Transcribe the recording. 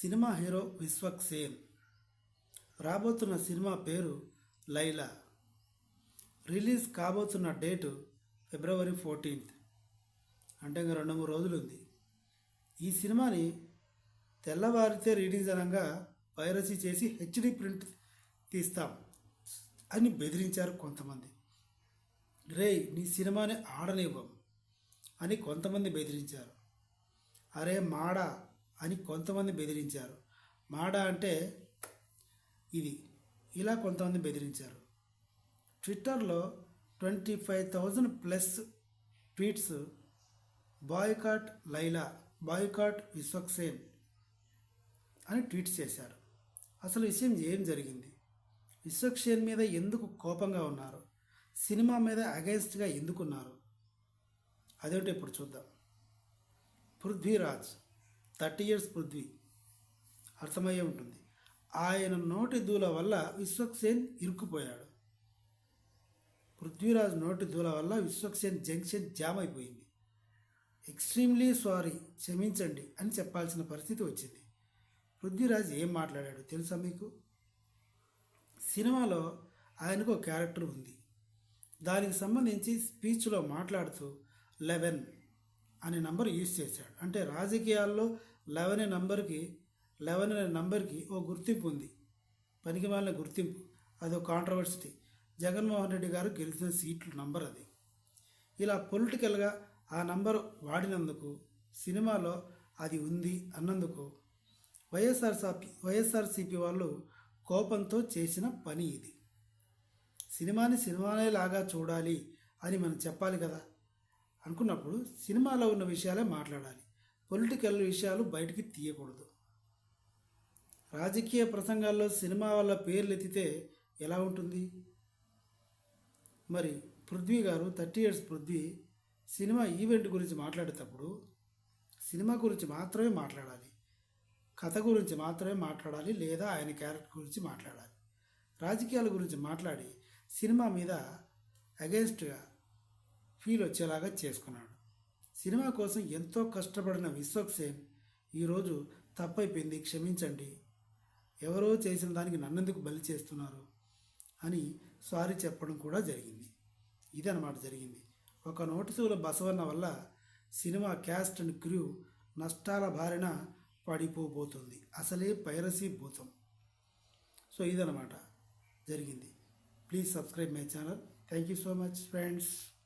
Cinema hero Vishwak Sen. రాబోతున్న cinema పేరు Laila. Release కాబోతున్న డేటు ఫిబ్రవరి ఫోర్టీన్త్. అంటే ఇంకా రెండు మూడు రోజులు ఉంది ఈ సినిమాని తెల్లవారితే రిలీజ్ అనగా వైరసీ చేసి హెచ్డి ప్రింట్ తీస్తాం అని బెదిరించారు కొంతమంది. రే నీ సినిమాని ఆడనివ్వం అని కొంతమంది బెదిరించారు. అరే మాడా అని కొంతమంది బెదిరించారు. మాడా అంటే ఇది. ఇలా కొంతమంది బెదిరించారు. ట్విట్టర్లో twenty five thousand plus tweets boycott Laila boycott Vishwaksen అని ట్వీట్స్ చేశారు. అసలు విషయం ఏం జరిగింది? విశ్వక్సేన్ మీద ఎందుకు కోపంగా ఉన్నారు? సినిమా మీద అగైన్స్ట్గా ఎందుకున్నారు? అదేంటో ఇప్పుడు చూద్దాం. పృథ్వీరాజ్ థర్టీ ఇయర్స్ పృథ్వీ అర్థమయ్యే ఉంటుంది. ఆయన నోటి దూల వల్ల విశ్వక్సేన్ ఇరుక్కుపోయాడు. పృథ్వీరాజ్ నోటి దూల వల్ల విశ్వక్సేన్ జంక్షన్ జామ్ అయిపోయింది. ఎక్స్ట్రీమ్లీ సారీ క్షమించండి అని చెప్పాల్సిన పరిస్థితి వచ్చింది. పృథ్వీరాజ్ ఏం మాట్లాడాడు తెలుసా మీకు? సినిమాలో ఆయనకు ఒక క్యారెక్టర్ ఉంది. దానికి సంబంధించి స్పీచ్లో మాట్లాడుతూ లెవెన్ అనే నంబర్ యూజ్ చేశాడు. అంటే రాజకీయాల్లో లెవెన్ నంబర్కి లెవెన్ అనే నంబర్కి ఓ గుర్తింపు ఉంది. పనికి మాలిన గుర్తింపు. అది కాంట్రవర్సిటీ జగన్మోహన్ రెడ్డి గారు గెలిచిన సీట్లు నంబర్ అది. ఇలా పొలిటికల్గా ఆ నంబర్ వాడినందుకు సినిమాలో అది ఉంది అన్నందుకు వైఎస్ఆర్సీపీ వైఎస్ఆర్సీపీ వాళ్ళు కోపంతో చేసిన పని ఇది. సినిమాని సినిమానే లాగా చూడాలి అని మనం చెప్పాలి కదా. అనుకున్నప్పుడు సినిమాలో ఉన్న విషయాలే మాట్లాడాలి. పొలిటికల్ విషయాలు బయటికి తీయకూడదు. రాజకీయ ప్రసంగాల్లో సినిమా వాళ్ళ పేర్లు ఎత్తితే ఎలా ఉంటుంది? మరి Prithvi garu thirty years Prithvi cinema event గురించి మాట్లాడేటప్పుడు సినిమా గురించి మాత్రమే మాట్లాడాలి. కథ గురించి మాత్రమే మాట్లాడాలి లేదా ఆయన క్యారెక్టర్ గురించి మాట్లాడాలి. రాజకీయాల గురించి మాట్లాడి సినిమా మీద అగెన్స్ట్గా ఫీల్ వచ్చేలాగా చేసుకున్నాడు. సినిమా కోసం ఎంతో కష్టపడిన విశ్వక్ సేన్ ఈరోజు తప్పైపోయింది క్షమించండి. ఎవరో చేసిన దానికి నన్నెందుకు బలి చేస్తున్నారు? అని సారీ చెప్పడం కూడా జరిగింది. ఇదన్నమాట జరిగింది. ఒక నోటీసుల బసవన్న వల్ల సినిమా క్యాస్ట్ అండ్ క్రూ నష్టాల బారిన పడిపోబోతుంది. అసలే పైరసీ భూతం. సో ఇదన్నమాట జరిగింది. Please subscribe my channel. Thank you so much friends.